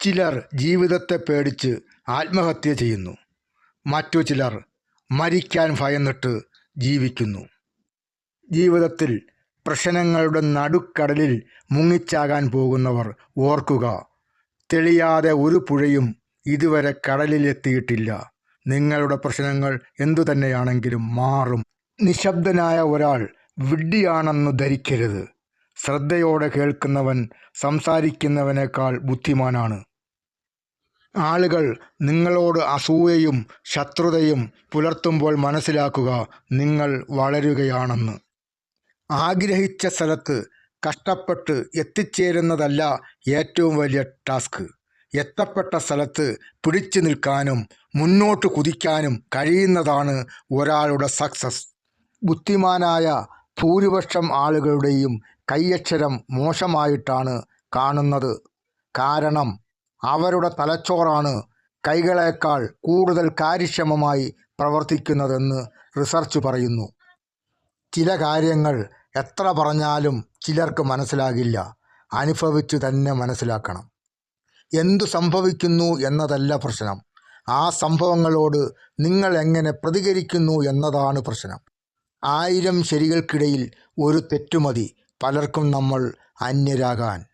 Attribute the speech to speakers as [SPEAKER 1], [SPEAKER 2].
[SPEAKER 1] ചിലർ ജീവിതത്തെ പേടിച്ച് ആത്മഹത്യ ചെയ്യുന്നു. മറ്റു ചിലർ മരിക്കാൻ ഭയന്നിട്ട് ജീവിക്കുന്നു. ജീവിതത്തിൽ പ്രശ്നങ്ങളുടെ നടുക്കടലിൽ മുങ്ങിച്ചാകാൻ പോകുന്നവർ ഓർക്കുക തെളിയാതെ ഒരു പുഴയും ഇതുവരെ കടലിലെത്തിയിട്ടില്ല. നിങ്ങളുടെ പ്രശ്നങ്ങൾ എന്തു തന്നെയാണെങ്കിലും മാറും. നിശബ്ദനായ ഒരാൾ വിഡ്ഢിയാണെന്ന് ധരിക്കരുത്. ശ്രദ്ധയോടെ കേൾക്കുന്നവൻ സംസാരിക്കുന്നവനേക്കാൾ ബുദ്ധിമാനാണ്. ആളുകൾ നിങ്ങളോട് അസൂയയും ശത്രുതയും പുലർത്തുമ്പോൾ മനസ്സിലാക്കുക നിങ്ങൾ വളരുകയാണെന്ന്. ആഗ്രഹിച്ച സ്ഥലത്ത് കഷ്ടപ്പെട്ട് എത്തിച്ചേരുന്നതല്ല ഏറ്റവും വലിയ ടാസ്ക്. എത്തപ്പെട്ട സ്ഥലത്ത് പിടിച്ചു നിൽക്കാനും മുന്നോട്ട് കുതിക്കാനും കഴിയുന്നതാണ് ഒരാളുടെ സക്സസ്. ബുദ്ധിമാനായ ഭൂരിപക്ഷം ആളുകളുടെയും കൈയക്ഷരം മോശമായിട്ടാണ് കാണുന്നത്. കാരണം അവരുടെ തലച്ചോറാണ് കൈകളേക്കാൾ കൂടുതൽ കാര്യക്ഷമമായി പ്രവർത്തിക്കുന്നതെന്ന് റിസർച്ച് പറയുന്നു. ചില കാര്യങ്ങൾ എത്ര പറഞ്ഞാലും ചിലർക്ക് മനസ്സിലാകില്ല. അനുഭവിച്ച് തന്നെ മനസ്സിലാക്കണം. എന്തു സംഭവിക്കുന്നു എന്നതല്ല പ്രശ്നം. ആ സംഭവങ്ങളോട് നിങ്ങൾ എങ്ങനെ പ്രതികരിക്കുന്നു എന്നതാണ് പ്രശ്നം. ആയിരം ശരികൾക്കിടയിൽ ഒരു തെറ്റുമതി പലർക്കും നമ്മൾ അന്യരാകാൻ.